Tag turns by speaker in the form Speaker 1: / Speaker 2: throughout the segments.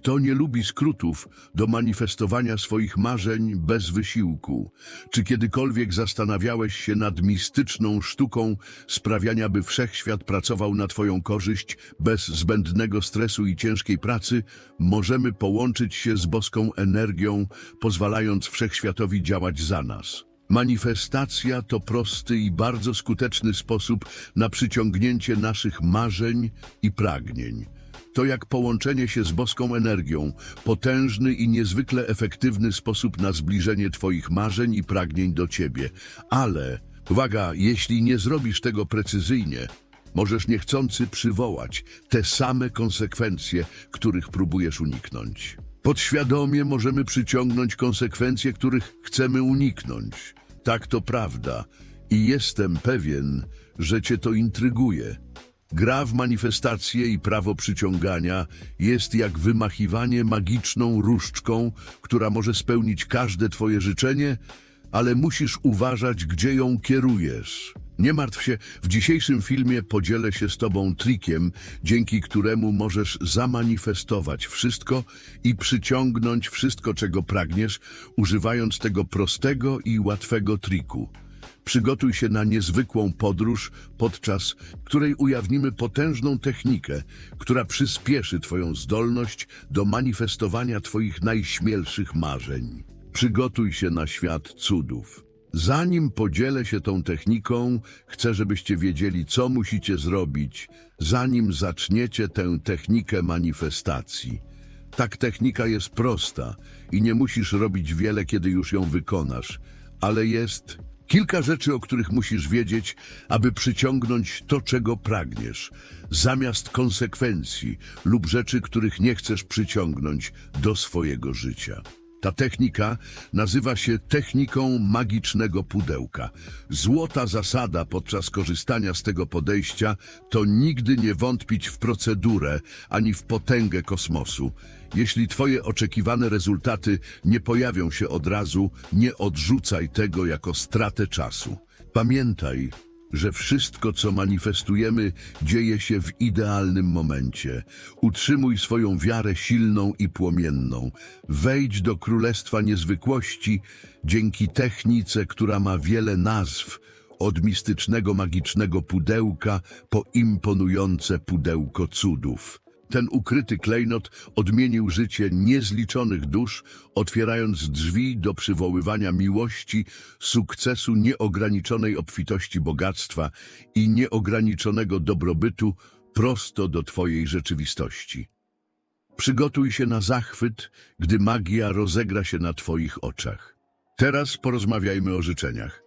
Speaker 1: Kto nie lubi skrótów do manifestowania swoich marzeń bez wysiłku? Czy kiedykolwiek zastanawiałeś się nad mistyczną sztuką sprawiania, by wszechświat pracował na Twoją korzyść bez zbędnego stresu i ciężkiej pracy? Możemy połączyć się z boską energią, pozwalając wszechświatowi działać za nas. Manifestacja to prosty i bardzo skuteczny sposób na przyciągnięcie naszych marzeń i pragnień. To jak połączenie się z boską energią, potężny i niezwykle efektywny sposób na zbliżenie Twoich marzeń i pragnień do Ciebie. Ale, uwaga, jeśli nie zrobisz tego precyzyjnie, możesz niechcący przywołać te same konsekwencje, których próbujesz uniknąć. Podświadomie możemy przyciągnąć konsekwencje, których chcemy uniknąć. Tak to prawda i jestem pewien, że Cię to intryguje. Gra w manifestację i prawo przyciągania jest jak wymachiwanie magiczną różdżką, która może spełnić każde Twoje życzenie, ale musisz uważać, gdzie ją kierujesz. Nie martw się, w dzisiejszym filmie podzielę się z Tobą trikiem, dzięki któremu możesz zamanifestować wszystko i przyciągnąć wszystko, czego pragniesz, używając tego prostego i łatwego triku. Przygotuj się na niezwykłą podróż, podczas której ujawnimy potężną technikę, która przyspieszy Twoją zdolność do manifestowania Twoich najśmielszych marzeń. Przygotuj się na świat cudów. Zanim podzielę się tą techniką, chcę, żebyście wiedzieli, co musicie zrobić, zanim zaczniecie tę technikę manifestacji. Tak technika jest prosta i nie musisz robić wiele, kiedy już ją wykonasz, ale jest kilka rzeczy, o których musisz wiedzieć, aby przyciągnąć to, czego pragniesz, zamiast konsekwencji lub rzeczy, których nie chcesz przyciągnąć do swojego życia. Ta technika nazywa się techniką magicznego pudełka. Złota zasada podczas korzystania z tego podejścia to nigdy nie wątpić w procedurę ani w potęgę kosmosu. Jeśli Twoje oczekiwane rezultaty nie pojawią się od razu, nie odrzucaj tego jako stratę czasu. Pamiętaj, że wszystko, co manifestujemy, dzieje się w idealnym momencie. Utrzymuj swoją wiarę silną i płomienną. Wejdź do Królestwa Niezwykłości dzięki technice, która ma wiele nazw, od mistycznego magicznego pudełka po imponujące pudełko cudów. Ten ukryty klejnot odmienił życie niezliczonych dusz, otwierając drzwi do przywoływania miłości, sukcesu, nieograniczonej obfitości bogactwa i nieograniczonego dobrobytu prosto do Twojej rzeczywistości. Przygotuj się na zachwyt, gdy magia rozegra się na Twoich oczach. Teraz porozmawiajmy o życzeniach.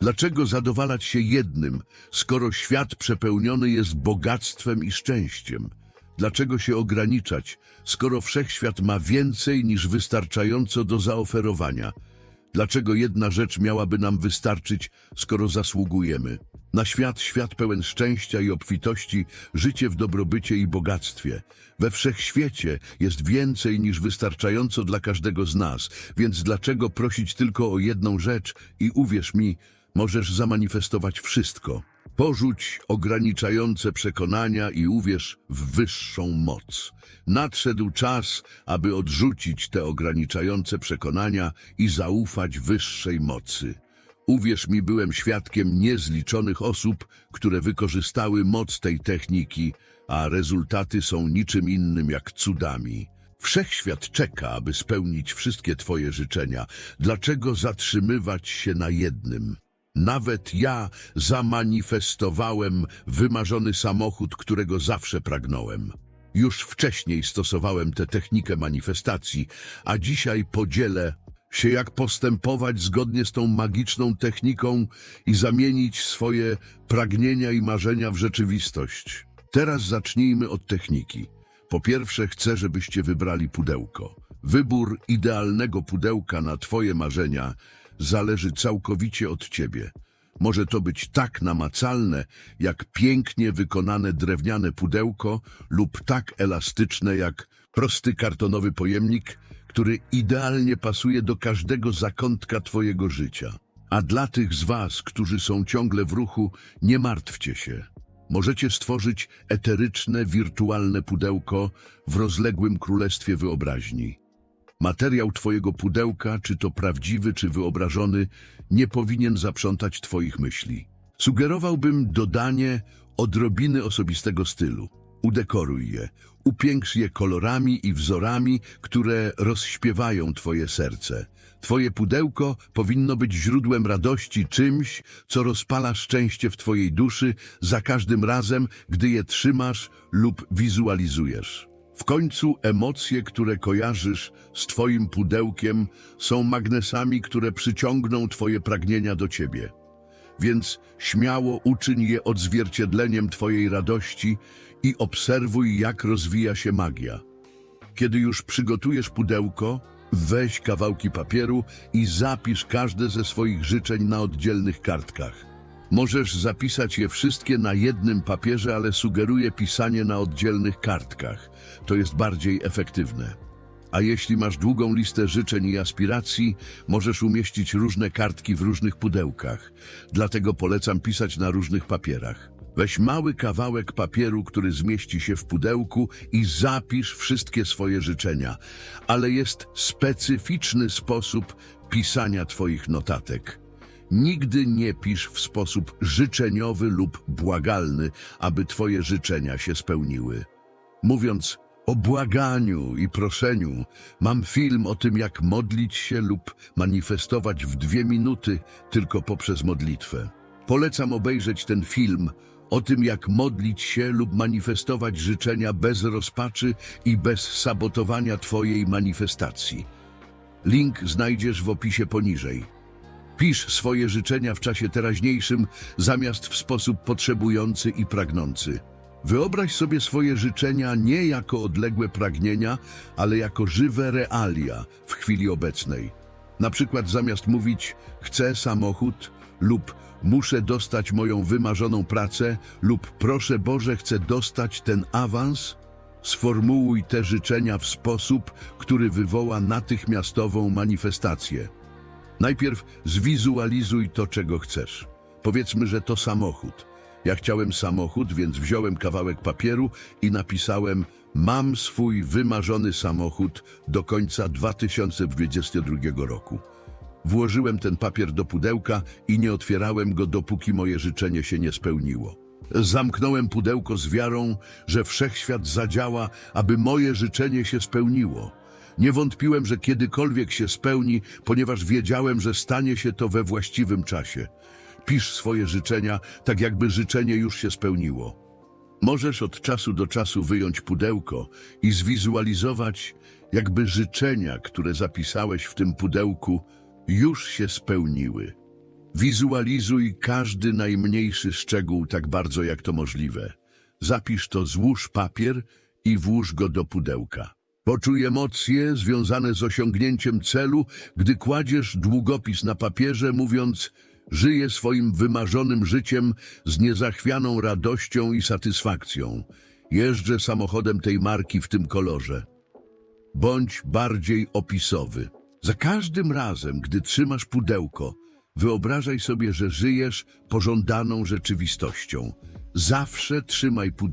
Speaker 1: Dlaczego zadowalać się jednym, skoro świat przepełniony jest bogactwem i szczęściem? Dlaczego się ograniczać, skoro wszechświat ma więcej niż wystarczająco do zaoferowania? Dlaczego jedna rzecz miałaby nam wystarczyć, skoro zasługujemy? Na świat, świat pełen szczęścia i obfitości, życie w dobrobycie i bogactwie. We wszechświecie jest więcej niż wystarczająco dla każdego z nas, więc dlaczego prosić tylko o jedną rzecz i uwierz mi, możesz zamanifestować wszystko. Porzuć ograniczające przekonania i uwierz w wyższą moc. Nadszedł czas, aby odrzucić te ograniczające przekonania i zaufać wyższej mocy. Uwierz mi, byłem świadkiem niezliczonych osób, które wykorzystały moc tej techniki, a rezultaty są niczym innym jak cudami. Wszechświat czeka, aby spełnić wszystkie Twoje życzenia. Dlaczego zatrzymywać się na jednym? Nawet ja zamanifestowałem wymarzony samochód, którego zawsze pragnąłem. Już wcześniej stosowałem tę technikę manifestacji, a dzisiaj podzielę się, jak postępować zgodnie z tą magiczną techniką i zamienić swoje pragnienia i marzenia w rzeczywistość. Teraz zacznijmy od techniki. Po pierwsze, chcę, żebyście wybrali pudełko. Wybór idealnego pudełka na Twoje marzenia zależy całkowicie od Ciebie. Może to być tak namacalne, jak pięknie wykonane drewniane pudełko lub tak elastyczne jak prosty kartonowy pojemnik, który idealnie pasuje do każdego zakątka Twojego życia. A dla tych z Was, którzy są ciągle w ruchu, nie martwcie się. Możecie stworzyć eteryczne, wirtualne pudełko w rozległym królestwie wyobraźni. Materiał Twojego pudełka, czy to prawdziwy, czy wyobrażony, nie powinien zaprzątać Twoich myśli. Sugerowałbym dodanie odrobiny osobistego stylu. Udekoruj je, upiększ je kolorami i wzorami, które rozśpiewają Twoje serce. Twoje pudełko powinno być źródłem radości, czymś, co rozpala szczęście w Twojej duszy za każdym razem, gdy je trzymasz lub wizualizujesz. W końcu emocje, które kojarzysz z Twoim pudełkiem, są magnesami, które przyciągną Twoje pragnienia do Ciebie. Więc śmiało uczyń je odzwierciedleniem Twojej radości i obserwuj, jak rozwija się magia. Kiedy już przygotujesz pudełko, weź kawałki papieru i zapisz każde ze swoich życzeń na oddzielnych kartkach. Możesz zapisać je wszystkie na jednym papierze, ale sugeruję pisanie na oddzielnych kartkach. To jest bardziej efektywne. A jeśli masz długą listę życzeń i aspiracji, możesz umieścić różne kartki w różnych pudełkach. Dlatego polecam pisać na różnych papierach. Weź mały kawałek papieru, który zmieści się w pudełku i zapisz wszystkie swoje życzenia. Ale jest specyficzny sposób pisania Twoich notatek. Nigdy nie pisz w sposób życzeniowy lub błagalny, aby Twoje życzenia się spełniły. Mówiąc o błaganiu i proszeniu, mam film o tym, jak modlić się lub manifestować w dwie minuty tylko poprzez modlitwę. Polecam obejrzeć ten film o tym, jak modlić się lub manifestować życzenia bez rozpaczy i bez sabotowania Twojej manifestacji. Link znajdziesz w opisie poniżej. Pisz swoje życzenia w czasie teraźniejszym, zamiast w sposób potrzebujący i pragnący. Wyobraź sobie swoje życzenia nie jako odległe pragnienia, ale jako żywe realia w chwili obecnej. Na przykład zamiast mówić chcę samochód lub muszę dostać moją wymarzoną pracę lub proszę Boże chcę dostać ten awans, sformułuj te życzenia w sposób, który wywoła natychmiastową manifestację. Najpierw zwizualizuj to, czego chcesz. Powiedzmy, że to samochód. Ja chciałem samochód, więc wziąłem kawałek papieru i napisałem Mam swój wymarzony samochód do końca 2022 roku. Włożyłem ten papier do pudełka i nie otwierałem go, dopóki moje życzenie się nie spełniło. Zamknąłem pudełko z wiarą, że wszechświat zadziała, aby moje życzenie się spełniło. Nie wątpiłem, że kiedykolwiek się spełni, ponieważ wiedziałem, że stanie się to we właściwym czasie. Pisz swoje życzenia, tak jakby życzenie już się spełniło. Możesz od czasu do czasu wyjąć pudełko i zwizualizować, jakby życzenia, które zapisałeś w tym pudełku, już się spełniły. Wizualizuj każdy najmniejszy szczegół tak bardzo jak to możliwe. Zapisz to, złóż papier i włóż go do pudełka. Poczuj emocje związane z osiągnięciem celu, gdy kładziesz długopis na papierze, mówiąc Żyję swoim wymarzonym życiem z niezachwianą radością i satysfakcją. Jeżdżę samochodem tej marki w tym kolorze. Bądź bardziej opisowy. Za każdym razem, gdy trzymasz pudełko, wyobrażaj sobie, że żyjesz pożądaną rzeczywistością. Zawsze trzymaj pudełko.